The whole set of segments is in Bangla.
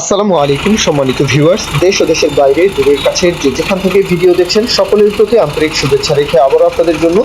আসসালামু আলাইকুম, সম্মানিত ভিউয়ার্স দেশ ও দেশের বাইরে, দূরের কাছে যে যেখান থেকে ভিডিও দেখছেন, সকলের প্রতি আন্তরিক শুভেচ্ছা রেখে আবারও আপনাদের জন্য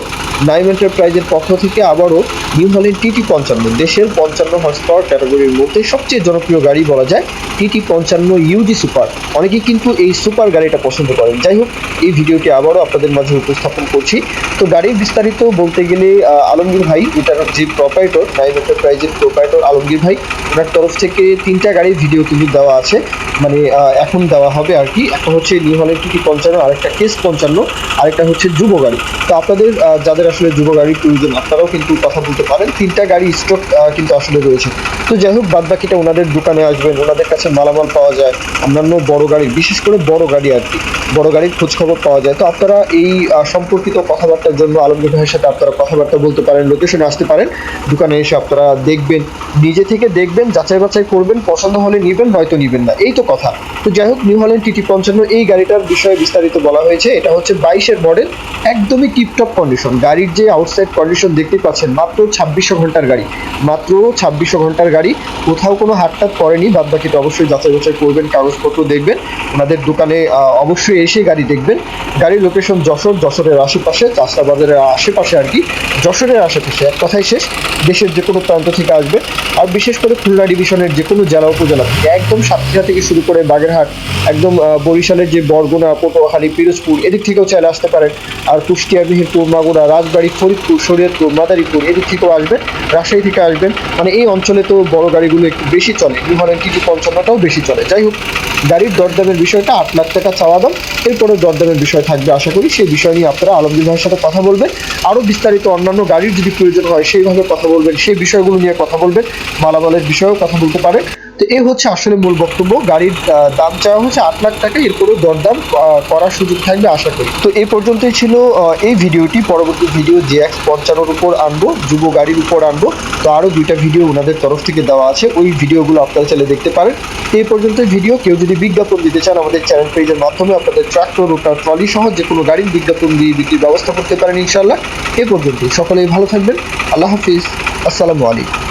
নাইম এন্টারপ্রাইজের পক্ষ থেকে আবারও নিউ হল্যান্ড টিটি পঞ্চান্ন, দেশের পঞ্চান্ন হর্স পাওয়ার ক্যাটাগরির মধ্যে সবচেয়ে জনপ্রিয় গাড়ি বলা যায় টিটি পঞ্চান্ন ইউজি সুপার অনেকেই কিন্তু এই সুপার গাড়িটা পছন্দ করেন। যাই হোক, এই ভিডিওটি আবারও আপনাদের মাঝে উপস্থাপন করছি। তো গাড়ির বিস্তারিত বলতে গেলে আলমগীর ভাই, এটার যে প্রপাইটর নাইম এন্টারপ্রাইজের প্রপাইটর আলমগীর ভাই। ওনার তরফ থেকে তিনটা গাড়ির ভিডিও কিন্তু দেওয়া আছে। মানে এখন দেওয়া হবে আর কি। একটা হচ্ছে নিউ হলের টিটি পঞ্চান্ন আরেকটা কেস পঞ্চান্ন আরেকটা হচ্ছে যুব গাড়ি। তো আপনাদের যাদের আসলে যুব গাড়ির প্রয়োজন, আপনারাও কিন্তু কথা বলতে পারেন। তিনটা গাড়ি স্টক কিন্তু আসলে রয়েছে। তো যাই হোক, বাদ বাকিটা ওনাদের দোকানে আসবেন, ওনাদের কাছে মালামাল পাওয়া যায়, অন্যান্য বড় গাড়ি, বিশেষ করে বড় গাড়ি আর কি, বড় গাড়ির খোঁজ খবর পাওয়া যায়। তো আপনারা এই সম্পর্কিত কথাবার্তার জন্য আলমগীর ভাইয়ের সাথে আপনারা কথাবার্তা বলতে পারেন লোকেশনে আসতে পারেন। দোকানে এসে আপনারা দেখবেন, নিজে থেকে দেখবেন, যাচাই বাছাই করবেন, পছন্দ হলে নিবেন নয়তো নিবেন না। এই তো কথা। তো যাই হোক, নিউ হল্যান্ড টিটি পঞ্চান্ন, এই গাড়িটার বিষয়ে বিস্তারিত বলা হয়েছে। এটা হচ্ছে বাইশের মডেল একদমই টিপটপ কন্ডিশন গাড়ির যে আউটসাইড কন্ডিশন দেখতে পাচ্ছেন, মাত্র ছাব্বিশশো ঘণ্টার গাড়ি, মাত্র ছাব্বিশশো ঘণ্টার গাড়ি, কোথাও কোনো হাটটাত করেনি বাদ বাকিটা অবশ্যই যাচাই বাছাই করবেন, কাগজপত্র দেখবেন, ওনাদের দোকানে অবশ্যই এসে গাড়ি দেখবেন। গাড়ির লোকেশন যশোর, যশোরের আশেপাশে চাষা বাজারের আশেপাশে আর কি, যশোরের আশেপাশে, এক কথাই শেষ, দেশের যে কোনো প্রান্ত থেকে আসবে। আর বিশেষ করে খুলনা ডিভিশনের যে কোনো জেলা উপজেলা থেকে একদম সাতক্ষীরা থেকে শুরু করে বাগেরহাট, একদম বরিশালের যে বরগুনা, পটুয়াখালী, পিরোজপুর, এদিক থেকেও চাইলে আসতে পারেন। আর কুষ্টিয়া মেহেরপুর মাগুরা, রাজবাড়ি, ফরিদপুর, শরীয়তপুর, মাদারীপুর, এদিক থেকেও আসবেন, রাজশাহী থেকে আসবেন। মানে এই অঞ্চলে তো বড় গাড়িগুলো একটু বেশি চলে। নিউ হল্যান্ড টিটি পঞ্চান্নটাও বেশি চলে। যাই হোক, গাড়ির দরদামের বিষয়টা আট লাখ টাকা চাওয়া দাম। এরপরে দরদামের বিষয় থাকবে, আশা করি। সেই বিষয় নিয়ে আপনারা আলমগীর ভাইয়ের সাথে কথা বলবেন। আরও বিস্তারিত অন্যান্য গাড়ির যদি প্রয়োজন হয়, সেইভাবে কথা বলবেন, সেই বিষয়গুলো নিয়ে কথা বলবেন। মালামালের বিষয়েও কথা বলতে পারে। তো এই হচ্ছে আসলে মূল বক্তব্য। গাড়ির দাম চাওয়া হচ্ছে আট লাখ টাকা, এরপরেও দরদাম করার সুযোগ থাকবে আশা করি। তো এই পর্যন্তই ছিল এই ভিডিওটি। পরবর্তী ভিডিও জে এক্স পঞ্চান্নর উপর আনব, যুব গাড়ির উপর আনব। তো আরও দুইটা ভিডিও ওনাদের তরফ থেকে দেওয়া আছে। ওই ভিডিওগুলো আপনারা চাইলে দেখতে পারেন। এই পর্যন্ত ভিডিও। কেউ যদি বিজ্ঞাপন দিতে চান, আমাদের চ্যানেল পেজের মাধ্যমে আপনাদের ট্রাক্টর, রোটার, ট্রলি সহ যে কোনো গাড়ির বিজ্ঞাপন দিয়ে বিক্রির ব্যবস্থা করতে পারেন ইনশাল্লাহ এ পর্যন্ত সকলেই ভালো থাকবেন। আল্লাহ হাফিজ। আসসালামু আলাইকুম।